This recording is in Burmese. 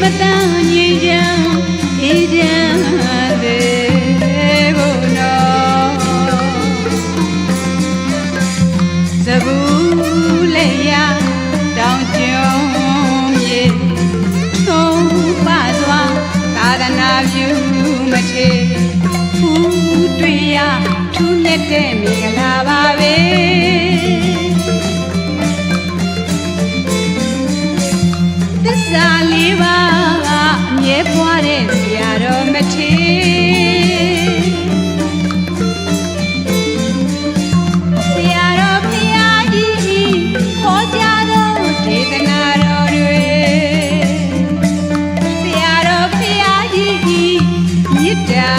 မတန်ငြိမ်းချမ်းအေးချမ်းစေဖို့နော်ဇဘူးလေးရတောင်ကျွန်းမြေသုံးပါစွာသာသနာပြုမထေဖူးတွေ့ရထူးမြတ်တဲ့မင်္ဂလာပါပဲသစ္စာလေးပါးကအ မြဲပွားတဲ့ဆရာတော်မထေဆရာတော်ဖရာကြီးဟောကြားသောဒေသနာတော်တွေဆရာတော်ဖရာကြီးမေတ္တာ